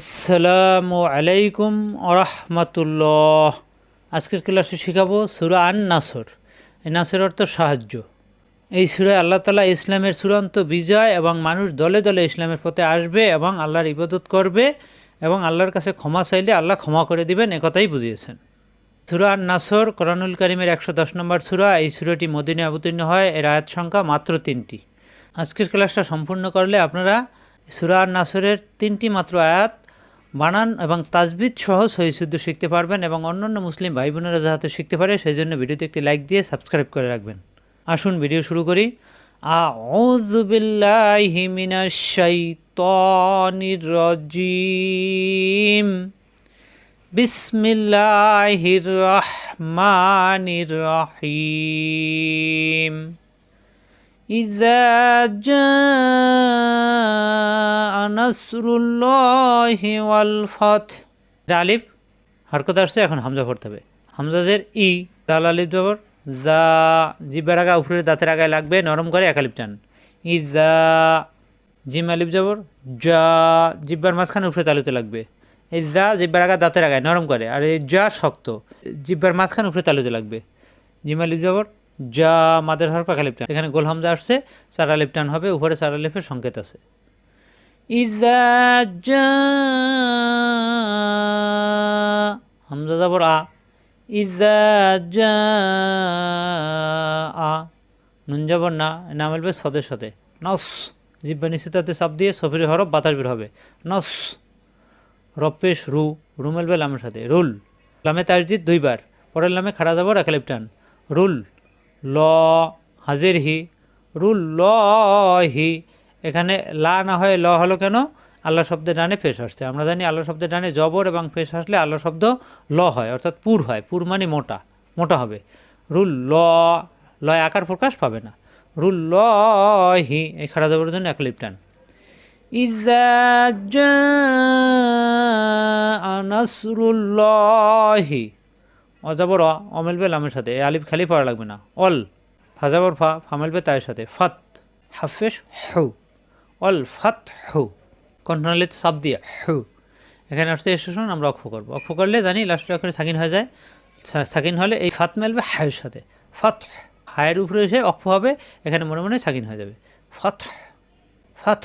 আসসালামু আলাইকুম আরহামাতুল্লাহ আজকের ক্লাসে শেখাবো সুরা আন নাসর এই নাসের অর্থ সাহায্য। এই সুরায় আল্লাহ তালা ইসলামের চূড়ান্ত বিজয় এবং মানুষ দলে দলে ইসলামের পথে আসবে এবং আল্লাহর ইবাদত করবে এবং আল্লাহর কাছে ক্ষমা চাইলে আল্লাহ ক্ষমা করে দিবেন একথাই বুঝিয়েছেন। সুরা আন নাসর করানুল করিমের একশো দশ নম্বর সুরা, এই সুরাটি মদিনে অবতীর্ণ হয়, এর আয়াত সংখ্যা মাত্র তিনটি। আজকের ক্লাসটা সম্পূর্ণ করলে আপনারা সুরা আন নাসরের তিনটি মাত্র আয়াত বানান এবং তাজবিদ সহ সহিশুদ্ধ শিখতে পারবেন এবং অন্যান্য মুসলিম ভাই বোনেরা যাহাতে শিখতে পারে সেই জন্য ভিডিওতে একটি লাইক দিয়ে সাবস্ক্রাইব করে রাখবেন। আসুন ভিডিও শুরু করি। বিসমিল্লাহির রহমানির রহিম। إذا جاء نصر الله والفتح এটা আলিফ হরকত আসছে এখন হামজা পড়তে হবে হামজাজের ই দাল আলিফ জবর যা জিব্বার আগা উপরের দাঁতের আগায় লাগবে নরম করে এক আলিফ টান ইজা জিম আলিফ জবর যা জিব্বার মাঝখানে উপরে তালুতে লাগবে এই যা জিব্বার আগা দাঁতের আগায় নরম করে আর এই যা শক্ত জিব্বার মাঝখানে উপরে তালুতে লাগবে জিম আলিফ জবর যা মাদের হরফ এক এখানে গোল হামজা আসছে চার আলিফ টান হবে, উপরে চার আলিফের সংকেত আছে। ইজা জা হামজা যাবর আ। ইজা জা আ। নুন যাবর না, নাম বলবে সদে নস, জিব্বা নিশ্চিতাতে চাপ দিয়ে সফির হরফ বাতাস বের হবে। নস, রপেশ রু রু মেলবে লামের সাথে। রুল, লামে তাজদিদ দুইবার, পরের লামে খাড়া যাবর এক আলিফ রুল ল হাজির হি, রুল ল হি। এখানে লা না হয় ল হলো কেন? আল্লাহ শব্দের ডানে ফেস আসছে। আমরা জানি আল্লাহ শব্দের ডানে জবর এবং ফেস আসলে আল্লাহ শব্দ ল হয়, অর্থাৎ পুর হয়। পুর মানে মোটা মোটা হবে। রুল ল, লয় আকার প্রকাশ পাবে না। রুল ল হি, এই খাড়া জবরের জন্য এক লিপটান ইজা নাসরুল্লাহি অজাবর অ অমেলবে লামের সাথে, এ আলিফ খালি পড়া লাগবে না। অল, ফাজাবর ফা ফামেলবে তায়ের সাথে, ফাত, হাফেশ হু, অল ফাত হু কণ্ঠনালিত সাপ দিয়ে হু। এখানে আসছে স্টেশন আমরা অক্ষ করব। অক্ষ করলে জানি লাস্টের অক্ষরে সাকিন হয়ে যায়। সাকিন হলে এই ফাত মেলবে হায়ের সাথে। ফাত, হায়ের উপরে এসে অক্ষ হবে, এখানে মনে মনে সাকিন হয়ে যাবে। ফাত ফাত,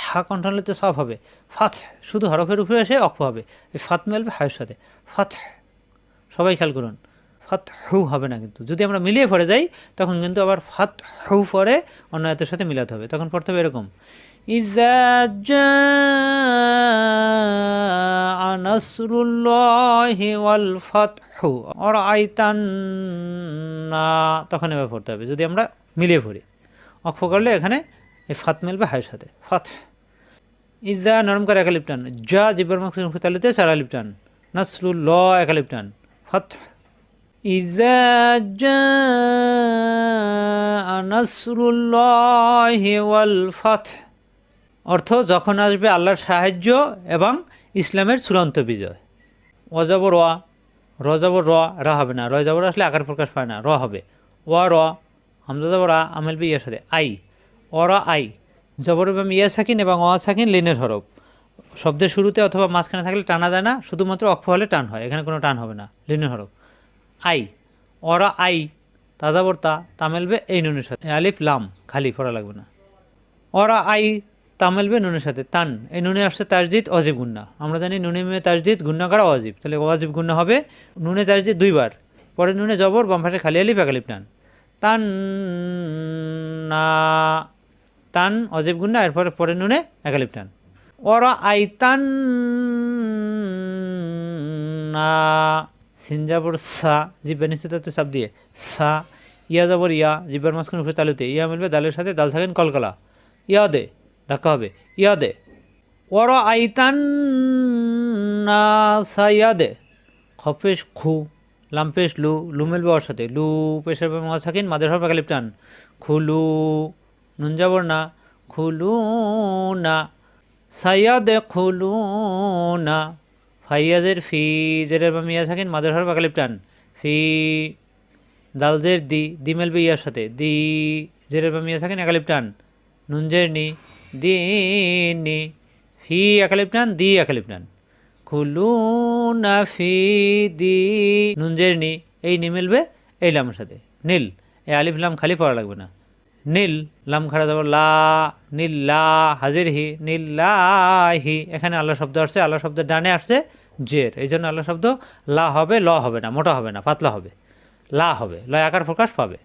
হা কণ্ঠনালিত সাপ হবে। ফাত, শুধু হরফের উপরে এসে অক্ষ হবে। এই ফাত মেলবে হায়ের সাথে। ফাত সবাই খেয়াল করুন ফাত হু হবে না কিন্তু। যদি আমরা মিলিয়ে পড়ে যাই, তখন কিন্তু আবার ফাত হু পরে অন্য এতের সাথে মিলাতে হবে। তখন পড়তে হবে এরকম নাসরুল্লাহি আইতান তখন এবার পড়তে হবে। যদি আমরা মিলিয়ে পড়ি অক্ষ করলে এখানে এই ফাত মিলবে হায়ের সাথে ফাত ইজা নরম করে একালিপ টান, যা জিব্বার মাখুন তালিতে চার আলিপ টান নাসরুল ফাত ইজা জাআ নাসরুল্লাহি ওয়াল ফাত অর্থ যখন আসবে আল্লাহর সাহায্য এবং ইসলামের চূড়ান্ত বিজয়। অজাবর র র যাবর র, রা হবে না। র যাবর আসলে আকার প্রকাশ পায় না, র হবে। ওয়া র, হামজা যাবর আ আমেল বি ইয়ার সাথে, আই। অর আই জবর এবং ইয়া সাকিন এবং অ সাকিন লিনের হরফ। শব্দের শুরুতে অথবা মাঝখানে থাকলে টানা যায় না, শুধুমাত্র অক্ষ হলে টান হয়, এখানে কোনো টান হবে না লিনের হরফ। আই, অরা আই তাজাবর তা তামেলবে এই নুনের সাথে, আলিফ, লাম, খালি পড়া লাগবে না। অরা আই তামেলবে নুনের সাথে, তান, এই নুনে আসছে তারজিদ অজিব গুন্না। আমরা জানি নুনে মেয়ে তারজিদ গুন্না করা অজিব? তাহলে অজিব গুন্না হবে নুনে তারজিদ দুইবার, পরে নুনে জবর, বাম পাশে খালি আলিফ একালিফ টান। তান, না, তান, অজিব গুন্না, এরপরে, পরে নুনে একালিফ টান। অরা আই তান না সিনজাবর সা, জিব্বা নিশ্চিত চাপ দিয়ে। সা, ইয়া যাবর ইয়া, জিব্বার মাঝখানে উপরে তালুতে। ইয়া মিলবে দালের সাথে, দাল থাকেন কলকলা। ইয়া দে, ধাক্কা হবে। ইয়া দে। ওর আইতান না সা, ইয়া দে। খফেশ খু, লাম্পেশ লু লু মিলবে ওর সাথে। লু, পেশের মা থাকেন, মাদের হর পাকালিপ টান খুলু নুন যাবর না। খুলু না। সাইয়াদে খুলু না ফাইয়াজের ফি, জেরের বা মিয়া থাকেন মাদের হর পাকালিপ টান। ফি, দালজের দি দি মেলবে ইয়ার সাথে। দি, জেরের বা মিয়া থাকেন একালিপ টান। নুনজের নি, দি, নি। ফি একালিপ টান, দি একালিপ টান। খুলু না ফি, দি, নুনজের নি, এই নি মিলবে, এই লামের সাথে। নীল, এই আলিফ লাম খালি পড়া লাগবে না। নীল, লাম খাড়া যাব, লা, নীল, লা, হাজির হি, নীল, লা, হি। এখানে আল্লাহ শব্দ আসছে আল্লাহ শব্দের ডানে আসছে জের। এই জন্য আল্লাহ শব্দ লা হবে, ল হবে না, মোটা হবে না, পাতলা হবে। লা হবে ল আকার প্রকাশ পাবে।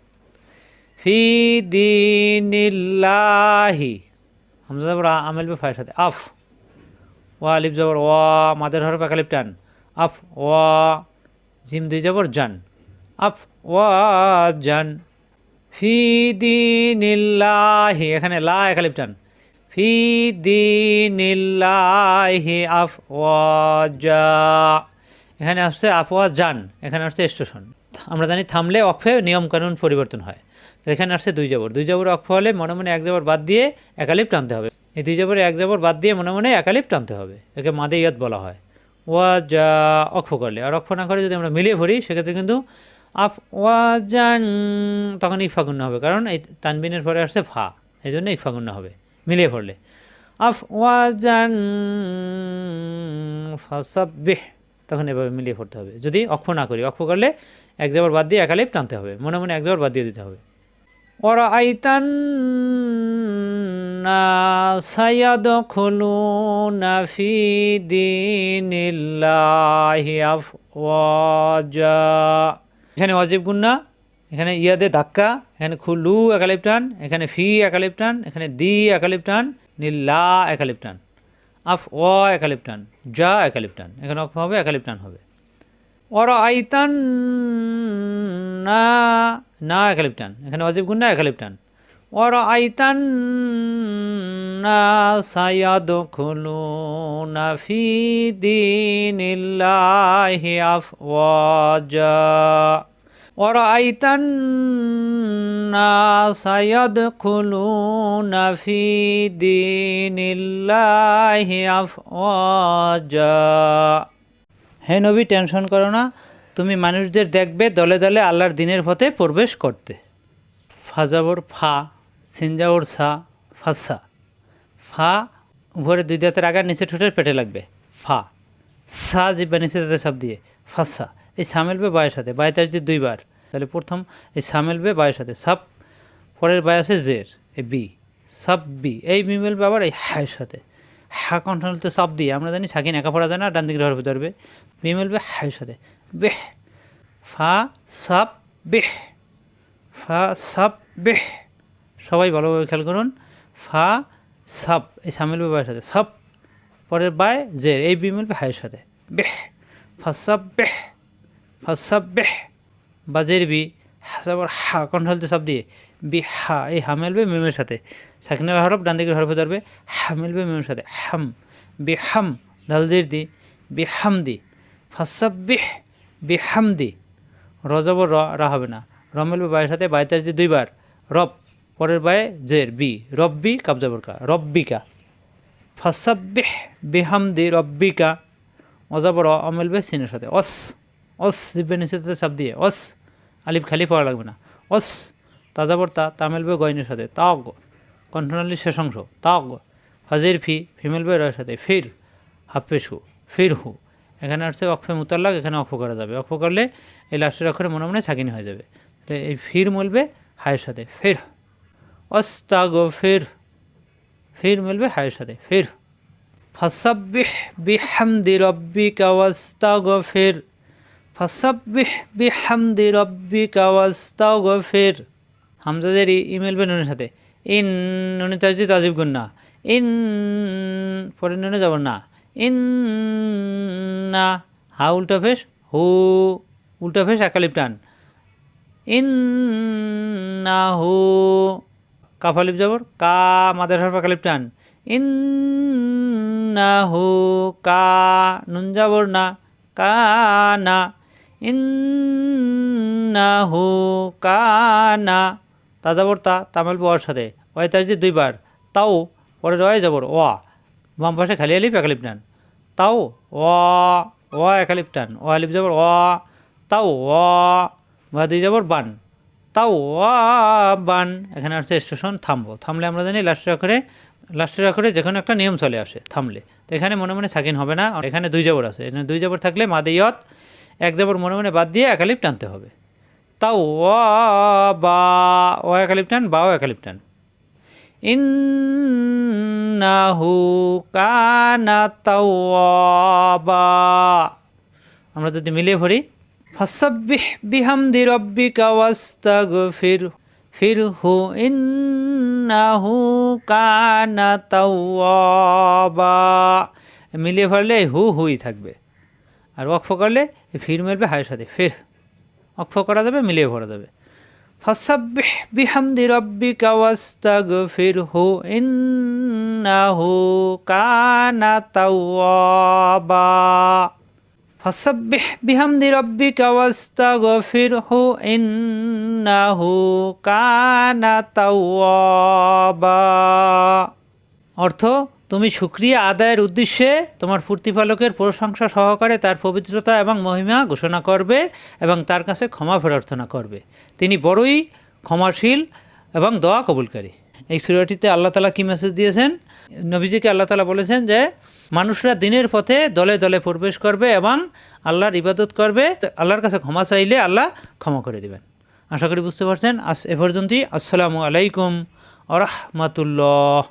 ফি দিনিল্লাহি। হামজা যাবর আমেল বে ফায়ের সাথে। আফ। ওয়া, আলিফ যাবর ওয়া, মাদের হরফ একালিপ টান। আফ, ওয়া, জিম দুই যাবর জান। আফ, ওয়া, জান। ফি দিনিল্লাহি, এখানে লা একালিপ টান ফি দিনিল্লাহি আফ ওয়া জা এখানে আসছে আফওয়া জান এখানে আসছে স্টেশন আমরা জানি থামলে অক্ষে নিয়মকানুন পরিবর্তন হয়। এখানে আসছে দুই জবর। দুই জবর অক্ষ হলে মনে মনে এক জবর বাদ দিয়ে একালিপ টানতে হবে। এই দুই জবরে এক জবর বাদ দিয়ে মনে মনে একালিপ টানতে হবে। একে মাদে ইয়াদ বলা হয়। ওয়া যা অক্ষ করলে। আর অক্ষ না করে যদি আমরা মিলিয়ে পড়ি সেক্ষেত্রে কিন্তু আফ ওয়া জান তখন ইকফাগুন্য হবে, কারণ এই তানবিনের পরে আসছে ফা, এই জন্য ইকফাগুন্য হবে, মিলিয়ে পড়লে। আফ ওয়া জান ফাসাব্বিহ, তখন এভাবে মিলিয়ে পড়তে হবে। যদি অক্ষ না করি, অক্ষ করলে এক জবর বাদ দিয়ে একালিপ টানতে হবে, মনে মনে এক জবর বাদ দিয়ে দিতে হবে। ওরা আইতান সায়াদ খোলো নাফি দিনিল্লাহি আফওয়াজা। এখানে অজীব গুন্না, এখানে ইয়াদে ধাক্কা, এখানে খুলু একালিপ টান, এখানে ফি একালিপ টান, এখানে দি একালিপ টান, নীল্লা একালিপ টান, আফ ও একালিপ টান যা একালিপ টান, এখানে অফ হবে, একালিপ টান হবে। অর আইতান না না একালিপ টান, এখানে অজীব গুন্না, একালিপ টান। ওর আইতান না সায়াদ খুলু না ফি দিনিল্লাহি আফওয়াজা ورأيت الناس يدخلون في دين الله أفواجا হে নবী টেনশন করো না তুমি মানুষদের দেখবে দলে দলে আল্লাহর দিনের পথে প্রবেশ করতে ফাজাবর ফা সিনজাবর সা ফাসা ফা উপরে দুই দাঁতের আগার নিচে ঠোঁটের পেটে লাগবে। ফা। সা জিব্বা নিচে দাঁতের সব দিয়ে। ফাসা এই সামেলবে বায়ের সাথে। বায় তার যে দুইবার। তাহলে প্রথম এই সামেলবে বায়ের সাথে। সাপ, পরের বায় আছে জের এ বি। সাপ, বি। এই বি মেলবে আবার এই হায়ের সাথে। হা কন্ট্রোল তো সাব দিয়ে। আমরা জানি সাকিন একা পড়া যায় না, ডান দিকে ধরবে ধরবে। বি মেলবে হায়ের সাথে। বেহ। ফা, সাপ, বেহ। ফা, সাপ, বেহ। সবাই ভালোভাবে খেয়াল করুন। ফা, সাব, এই সামিলবে বায়ের সাথে। সাব, পরের বায় জের এই বি মেলবে হায়ের সাথে। বেহ, ফা, সাব, বেহ ফাসাব্বেহ বাজের বি হাসাবার হা কণ্ঠালতে সব দিয়ে। বি, হা, এই হা মেলবে মিমের সাথে। সাকিনাল হরফ, ডান দিকের হরফে ধরবে, হা মেলবে মিমের সাথে। হাম, বি, হাম দালজির দি। বি, হাম দি। ফাসাব্বিহ বি, হাম দি। রজবর র, রা হবে না। র মেলবে বায়ের সাথে যে দুইবার। রব পরের বায়ে জের, বি, রব্বি, কাবজাবরকা, রব্বিকা। ফাসাব্বিহ বিহামদি রব্বিকা। অজাবর অমেলবে সিনের সাথে। অস অস, জিব্বে নিচে চাপ দিয়ে, অস, আলিফ খালি পড়া লাগবে না। অস, তাজাবর, তা তামেলবে গয়নের সাথে। তাগ কণ্ঠনালীর শেষ অংশ। তাগ হাজির ফি, ফিমেল বে, রয়ের সাথে। ফির হাফেস ফির হু। এখানে আসছে অক্ষে মুতাল্লাক, এখানে অক্ষ করা যাবে। অক্ষ করলে এই লাস্টের অক্ষরে মনে মনে ছাকিনি হয়ে যাবে। তাহলে এই ফির মলবে হায়ের সাথে। ফির। অস্তাগ ফির ফির মিলবে হায়ের সাথে, ফির। ফাসাব্বিহ বিহামদি রব্বিকা ওয়াস্তাগফির। ফাসাব্বিহ বিহামদি রব্বিকা ওয়াস্তাগফির। হামজাদের ই বে নুনের সাথে। ইন নুনি তাজি তাজিব গুন্না ইন পরে নুনে যাব না। ইন না হা উল্টা ফেস, হু উল্টা ফেস একালিপ টান। ইন না হু কাফালিপ যাবর কা মাদের হরফ একালিপ টান। ইন না হু কা, নুন যাবর না কানা ইন্নাহু কানা তা যাবর তা তামিল ওয়ার সাথে। ওয়াই যে দুইবার। তাও, পরে রয় যাবর ওয়া বাম পাশে খালি আলিফ একালিপ টান। তাও ওয়া ওয়া একালিপ টান। ও আলিফ যাবর ওয়া তাও ওয়া বা দুই যাবর বান। তাও ওয়া বান এখানে আসছে স্টেশন থামবো। থামলে আমরা জানি লাস্টের আখরে লাস্টের আখরে যে কোনো একটা নিয়ম চলে আসে, থামলে। তো এখানে মনে মনে সাকিন হবে না। এখানে দুই জবর আছে। এখানে দুই জবর থাকলে মাদিয়ত, এক জবর মনে মনে বাদ দিয়ে একালিপ টানতে হবে। তাও বা ও একালিপ টান বাও একালিপ টান। ইন্নাহু কানা তাওয়াবা। আমরা যদি মিলিয়ে পড়ি ফাসাব্বিহ বিহামদি রব্বিকা ওয়াস্তাগফির, ফিরহু ইন্নাহু কানা তাওয়াবা। মিলিয়ে পড়লে হু হুই থাকবে। আর ওয়াকফ করলে ফির মেলবে হায়ের সাথে, ফির। ওয়াকফ করা যাবে, মিলিয়ে পড়া যাবে। ফাসাব্বিহ বিহামদি রব্বিকা ওয়াস্তাগফিরহু ইন্নাহু কানা তাওয়াবা। ফাসাব্বিহ বিহামদি রব্বিকা ওয়াস্তাগফিরহু ইন্নাহু কানা তাওয়াবা। অর্থ, তুমি সুক্রিয়া আদায়ের উদ্দেশ্যে তোমার প্রতিপালকের প্রশংসা সহকারে তার পবিত্রতা এবং মহিমা ঘোষণা করবে এবং তার কাছে ক্ষমা প্রার্থনা করবে। তিনি বড়ই ক্ষমাশীল এবং দোয়া কবুলকারী। এই সুরাটিতে আল্লাহ তালা কী মেসেজ দিয়েছেন? নবীজিকে আল্লাহ তালা বলেছেন যে মানুষরা দিনের পথে দলে দলে প্রবেশ করবে এবং আল্লাহর ইবাদত করবে। আল্লাহর কাছে ক্ষমা চাইলে আল্লাহ ক্ষমা করে দেবেন। আশা করি বুঝতে পারছেন। আস এ পর্যন্তই। আসসালামু আলাইকুম আরহামাতুল্লাহ